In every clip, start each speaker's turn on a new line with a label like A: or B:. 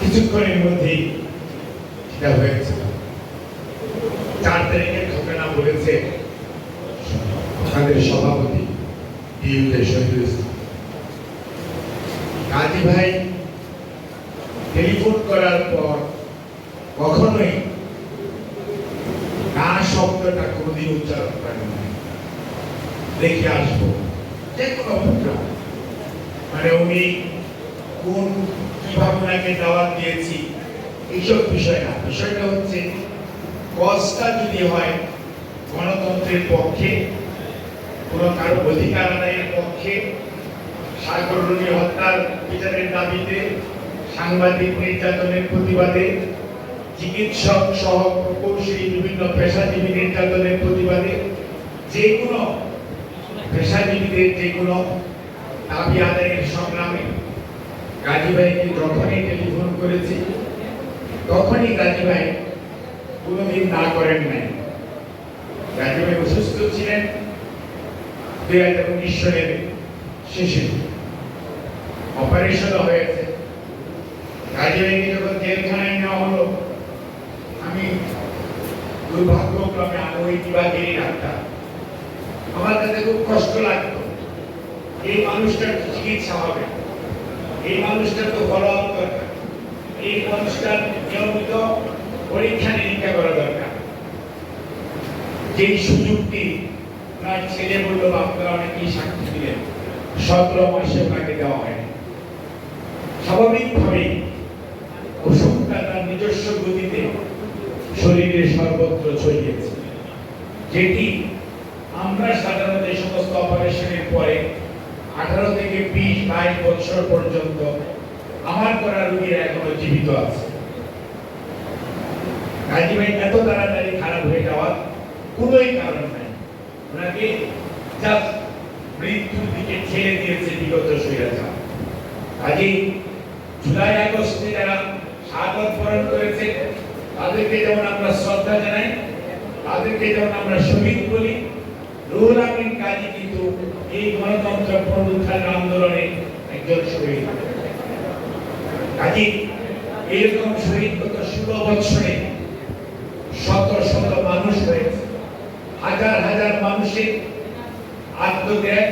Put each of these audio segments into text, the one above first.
A: কিছুক্ষণের মধ্যেই সেটা হয়েছিল চার তারিখের ঘটনা বলেছে আমাদের সভাপতি শহীদুল কাজী ভাই টেলিফোন করার পর কখনোই না শব্দটা কোনোদিন উচ্চারণ নাই। দেখে আসব, যে কোনো মানে উনি কোন কীভাবে ওনাকে দাওয়াত দিয়েছি, এইসব বিষয় না। বিষয়টা হচ্ছে কজটা যদি হয়, গণতন্ত্রের পক্ষে, কোনো কারও অধিকার আদায়ের পক্ষে সাগরণী হত্যার বিচারের দাবিতে, সাংবাদিক নির্যাতনের প্রতিবাদে, চিকিৎসক সহ প্রকৌশলী বিভিন্ন পেশাজীবী নির্যাতনের প্রতিবাদে, যে কোনো পেশাজীবীদের যে কোনো দাবি আদায়ের সংগ্রামে গাজী ভাইকে যখনই টেলিফোন করেছি, তখনই গাজী ভাই কোনোদিন না করেন নাই। গাজী ভাই অসুস্থ ছিলেন দুই হাজার উনিশ সালের শেষে। অপারেশন হয়েছে। গাজী ভাইকে যখন জেলখানায় নেওয়া হলো, আমি দুর্ভাগ্যক্রমে আমি ওই বিভাগেরই ডাক্তার আমার কাছে খুব কষ্ট লাগতো। এই মানুষটার চিকিৎসা হবে? এই মানুষটার তো ফলো আপ দরকার এই মানুষটার নিয়মিত পরীক্ষা নিরীক্ষা করা দরকার। যেই সুযোগটি তার ছেলে বলল, আপনারা অনেকেই সাক্ষী দিলেন। সতেরো মাসে ওনাকে দেওয়া হয় স্বাভাবিকভাবেই অসুখটা তার নিজস্ব গতিতে শরীরে সর্বত্র ছড়িয়েছে। যেটি আমরা সাধারণত এই সমস্ত অপারেশনের পরে আঠারো থেকে বিশ, বাইশ বছর পর্যন্ত আমার করা রুগীরা এখনও জীবিত আছে। গাজী ভাই, এত তাড়াতাড়ি খারাপ হয়ে যাওয়ার কোনোই কারণ নাই। ওনাকে মৃত্যুর দিকে ছেড়ে দিয়েছে বিগত স্বৈরাচার। কাজেই জুলাই, আগস্টে যারা শাহাদত বরণ করেছে, তাদেরকে যেমন আমরা শ্রদ্ধা জানাই, তাদেরকে যেমন আমরা শহীদ বলি রুহুল আমিন কাজী কিন্তু এই গণতন্ত্র পুনরুদ্ধার আন্দোলনে একজন শহীদ। কাজী, এরকম শহীদ গত ষোলো বৎসরে শত শত মানুষ হয়েছে। হাজার হাজার মানুষের আত্মত্যাগ,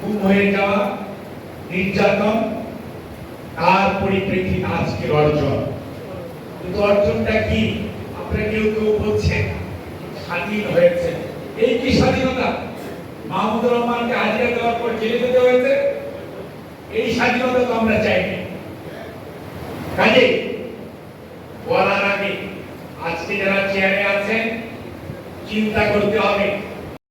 A: গুম হয়ে যাওয়া, নির্যাতন, তার পরিপ্রেক্ষিতে আজকের অর্জন। কিন্তু অর্জনটা কি? আপনারা কেউ কেউ বলছেন, স্বাধীন হয়েছে এই কি স্বাধীনতা? মাহমুদুর রহমানকে হাজিরা দেওয়ার পর জেলে যেতে হয়েছে? এই স্বাধীনতা তো আমরা চাইনি কাজে বলার আগে আজকে যারা চেয়ারে আছেন, চিন্তা করতে হবে।